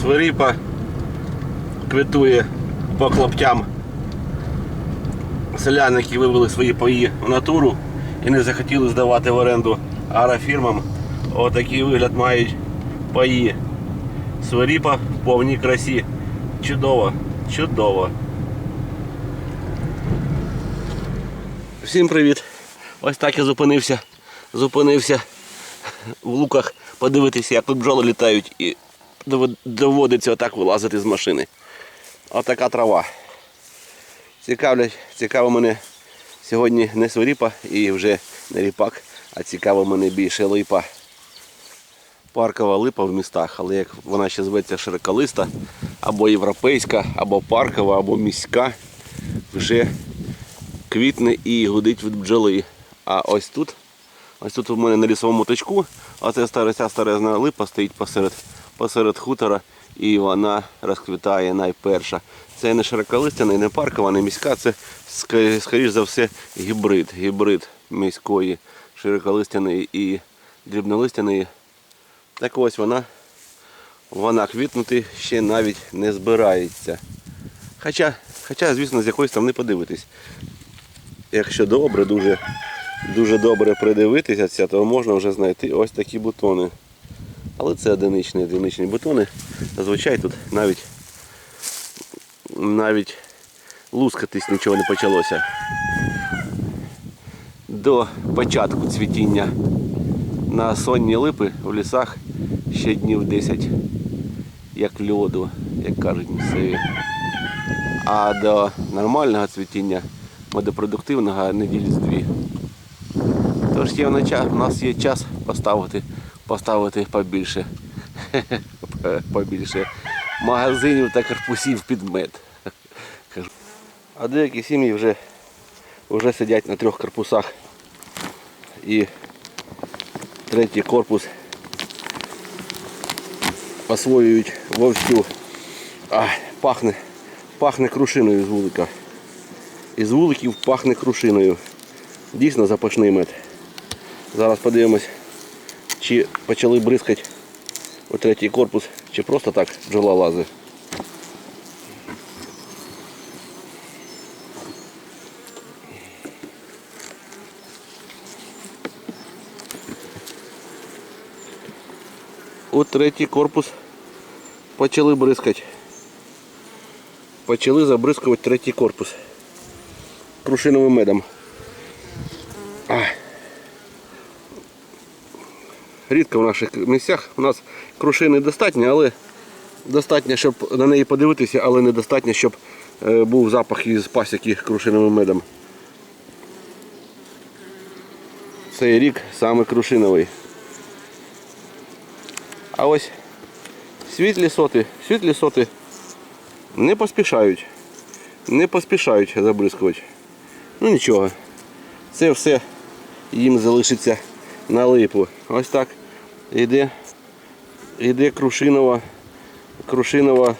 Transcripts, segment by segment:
Свиріпа квитує по клоптям. Селяни, які вивели свої паї в натуру і не захотіли здавати в оренду агрофірмам. Отакий вигляд мають паї. Свиріпа в повній красі. Чудово, чудово. Всім привіт! Ось так я зупинився. Зупинився в луках подивитися, як тут бджоли літають і доводиться отак вилазити з машини. Отака трава. Цікавлять, цікаво мене сьогодні не свиріпа і вже не ріпак, а цікаво мене більше липа. Паркова липа в містах, але як вона ще зветься широколиста, або європейська, або паркова, або міська, вже квітне і гудить від бджоли. А ось тут, ось тут у мене на лісовому точку, а це стара, ця старезна липа стоїть посеред, посеред хутора і вона розквітає найперша. Це не широколистяна, не паркова, не міська, це скоріш за все гібрид, гібрид міської широколистяної і дрібнолистяної. Так ось вона, вона квітнути ще навіть не збирається. Хоча, хоча, звісно, з якоїсь не подивитись. Якщо добре, дуже, дуже добре придивитися, то можна вже знайти ось такі бутони. Але це одиничні, одиничні бутони. Зазвичай тут навіть, навіть лускатись нічого не почалося. До початку цвітіння на сонні липи в лісах ще днів 10, як льоду, як кажуть місцеві. А до нормального цвітіння, медопродуктивного неділі з дві. Тож є в нас є час поставити, поставити побільше, побільше магазинів та корпусів під мед. А деякі сім'ї вже, вже сидять на трьох корпусах. І третій корпус освоюють вовсю. А, пахне, пахне крушиною з вулика. Із вуликів пахне крушиною. Дійсно запашний мед. Зараз подивимось, чи почали бризкати у третій корпус, чи просто так бджола лазить. У третій корпус почали бризкати. Почали забризкувати третій корпус крушиновим медом. Рідко в наших місцях у нас крушини достатньо, але достатньо, щоб на неї подивитися, але недостатньо, щоб е, був запах із пасіки крушиновим медом. Цей рік саме крушиновий. А ось світлі соти, світлі соти не поспішають. Не поспішають забризкувати. Ну нічого. Це все їм залишиться на липу. Ось так йде, йде крушинова, крушинова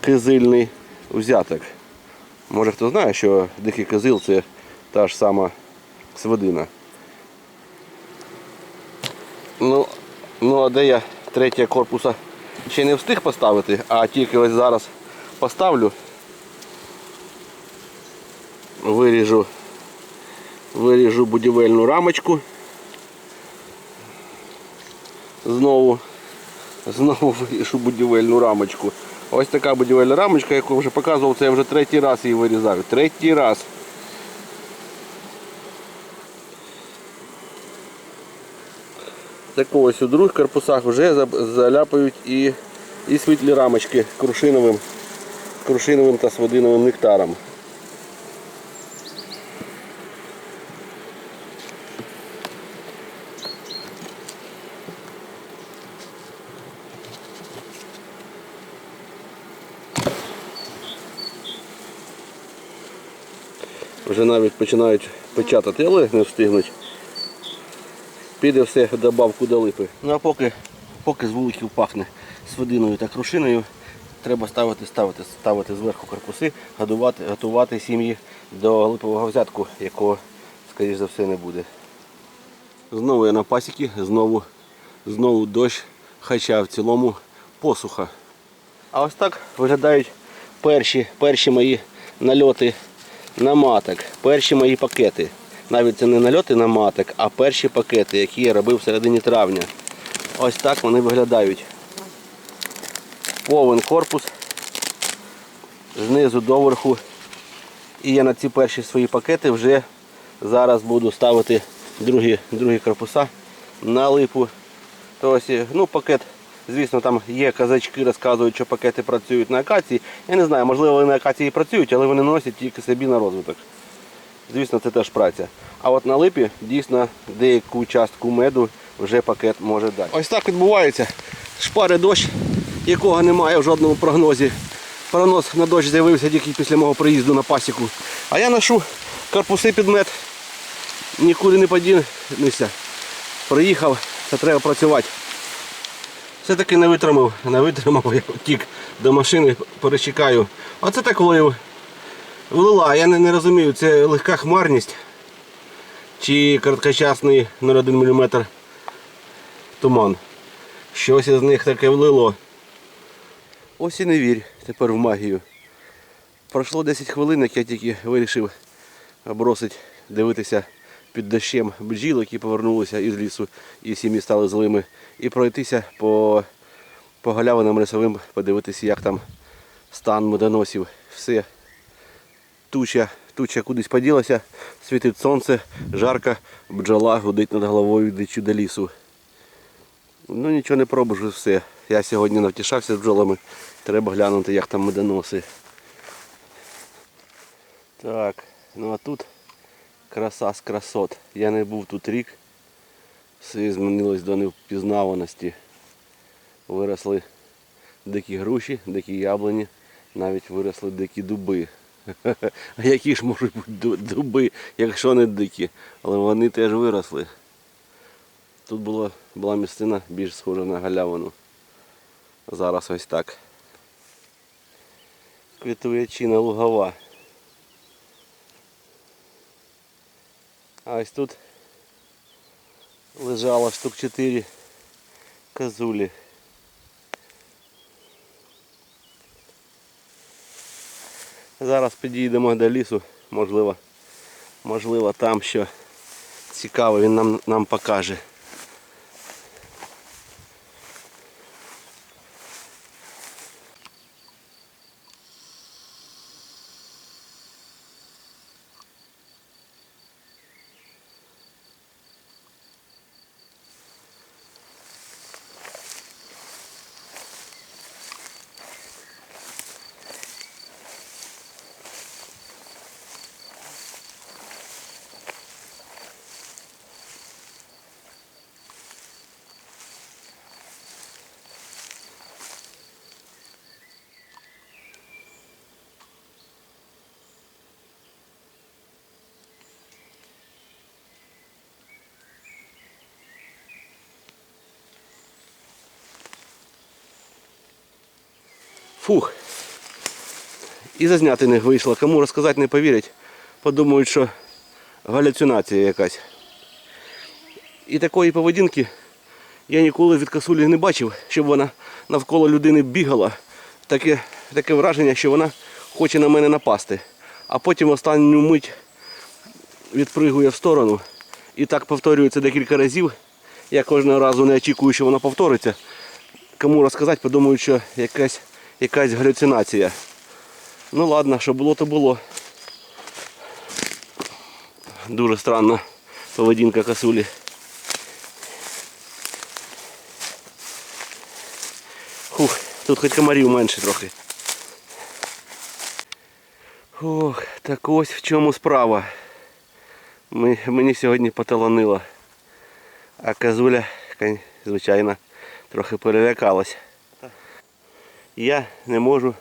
кизильний взяток. Може хто знає, що дикий кизил це та ж сама свинина. Ну, ну а де я третє корпуса ще не встиг поставити, а тільки ось зараз поставлю. Виріжу, виріжу будівельну рамочку. Знову, знову виріжу будівельну рамочку. Ось така будівельна рамочка, яку вже показував, це я вже третій раз її вирізаю. Третій раз. Так ось у других корпусах вже заляпають і, і світлі рамочки крушиновим, крушиновим та сводиновим нектаром. Вже навіть починають печатати, але не встигнуть. Піде все добавку до липи. Ну а поки, поки з вуликів пахне свининою та крушиною, треба ставити, ставити, ставити зверху корпуси, годувати, готувати сім'ї до липового взятку, якого, скоріш за все, не буде. Знову я на пасіки, знову, знову дощ, хоча в цілому посуха. А ось так виглядають перші, перші мої нальоти на маток, перші мої пакети. Навіть це не нальоти на маток, а перші пакети, які я робив в середині травня. Ось так вони виглядають. Повен корпус знизу до верху. І я на ці перші свої пакети вже зараз буду ставити другі, другі корпуса на липу. Тобто, ну, пакет, звісно, там є казачки, розказують, що пакети працюють на акації. Я не знаю, можливо, вони на акації працюють, але вони носять тільки собі на розвиток. Звісно, це теж праця. А от на липі дійсно деяку частку меду вже пакет може дати. Ось так відбувається. Шпари дощ, якого немає в жодному прогнозі. Прогноз на дощ з'явився тільки після мого приїзду на пасіку. А я ношу корпуси під мед. Нікуди не подінуся. Приїхав, це треба працювати. Все-таки не витримав, не витримав, я втік до машини, перечекаю. Оце так влив. Влила, я не, не розумію, це легка хмарність чи короткочасний 0,1 мм туман. Щось із них таке влило. Ось і не вірь тепер в магію. Пройшло 10 хвилин, як я тільки вирішив бросить дивитися під дощем бджіл, які повернулися із лісу і сім'ї стали злими, і пройтися по, по галявинам лісовим, подивитися, як там стан медоносів. Все. Туча, туча кудись поділася, світить сонце, жарко, бджола гудить над головою йдучи до лісу. Ну нічого не пробуш, все. Я сьогодні навтішався з бджолами. Треба глянути, як там медоноси. Так, ну а тут краса з красот. Я не був тут рік. Все змінилось до невпізнаваності. Виросли дикі груші, дикі яблуні, навіть виросли дикі дуби. А які ж можуть бути дуби, якщо не дикі? Але вони теж виросли. Тут було, була місцина більш схожа на галявину. Зараз ось так. Квітує чина лугова. А ось тут лежало штук 4 козулі. Зараз підійдемо до лісу, можливо, можливо там що цікаве він нам, нам покаже. Фух. І зазняти не вийшло. Кому розказати не повірять. Подумають, що галюцинація якась. І такої поведінки я ніколи від косулі не бачив, щоб вона навколо людини бігала. Таке, таке враження, що вона хоче на мене напасти. А потім останню мить відпригує в сторону. І так повторюється декілька разів. Я кожного разу не очікую, що вона повториться. Кому розказати, подумають, що якась, якась галюцинація. Ну ладно, що було, то було. Дуже странна поведінка косулі. Хух, тут хоч комарів менше трохи. Ох, так ось в чому справа. Ми, мені сьогодні поталанило. А козуля, звичайно, трохи перелякалась. Я не можу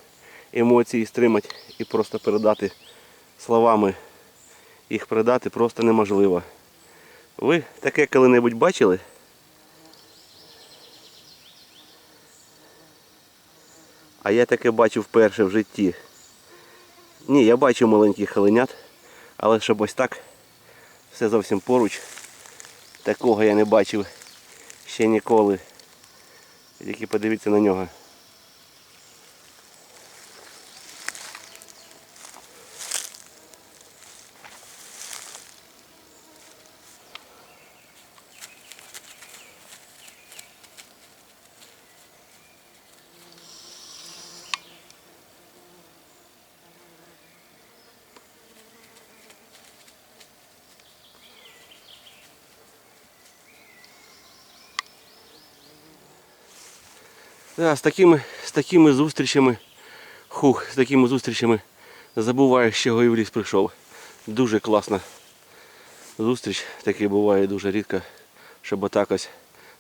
емоції стримати і просто передати словами. Їх передати просто неможливо. Ви таке коли-небудь бачили? А я таке бачив вперше в житті. Ні, я бачив маленьких халенят, але щоб ось так, все зовсім поруч. Такого я не бачив ще ніколи. Тільки подивіться на нього. Да, з, такими, з такими зустрічами, хух, з такими зустрічами забуваєш, і в ліс прийшов. Дуже класна зустріч. Таке буває дуже рідко, щоб отак ось.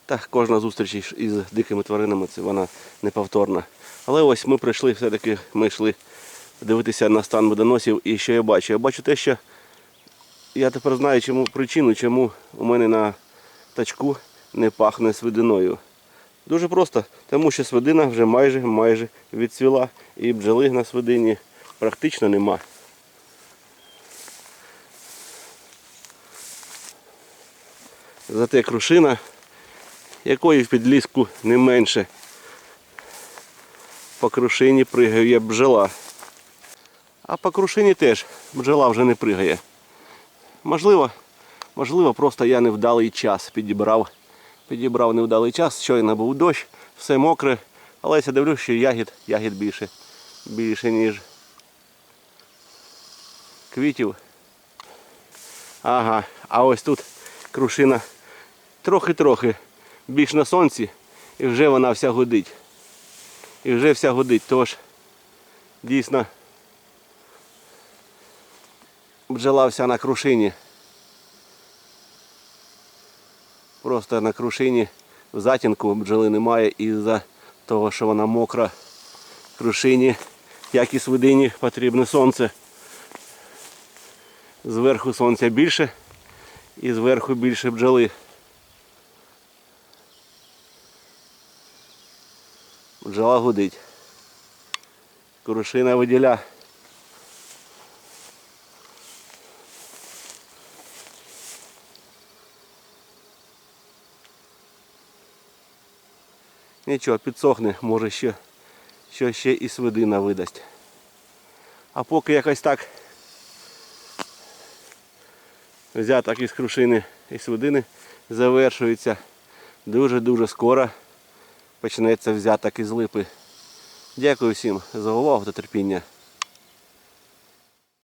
Та кожна зустріч із дикими тваринами це вона неповторна. Але ось ми прийшли, все-таки ми йшли дивитися на стан медоносів. І що я бачу? Я бачу те, що я тепер знаю чому причину, чому у мене на тачку не пахне свидиною. Дуже просто, тому що свидина вже майже майже відцвіла і бджоли на свидині практично нема. Зате крушина, якої в підліску не менше. По крушині пригає бджола. А по крушині теж бджола вже не пригає. Можливо, можливо, просто я невдалий час підібрав. Підібрав невдалий час, щойно був дощ, все мокре, але я дивлюсь, що ягід, ягід більше, більше, ніж квітів. Ага, а ось тут крушина трохи-трохи більш на сонці, і вже вона вся гудить. І вже вся гудить. Тож дійсно бджола вся на крушині. Просто на крушині в затінку бджоли немає із-за того, що вона мокра. Крушині, як і свидині, потрібне сонце. Зверху сонця більше і зверху більше бджоли. Бджола гудить. Крушина виділя. Нічого, підсохне, може ще, що ще і свидина видасть. А поки якось так взяток із крушини і свидини завершується. Дуже-дуже скоро почнеться взяток із липи. Дякую всім за увагу та терпіння.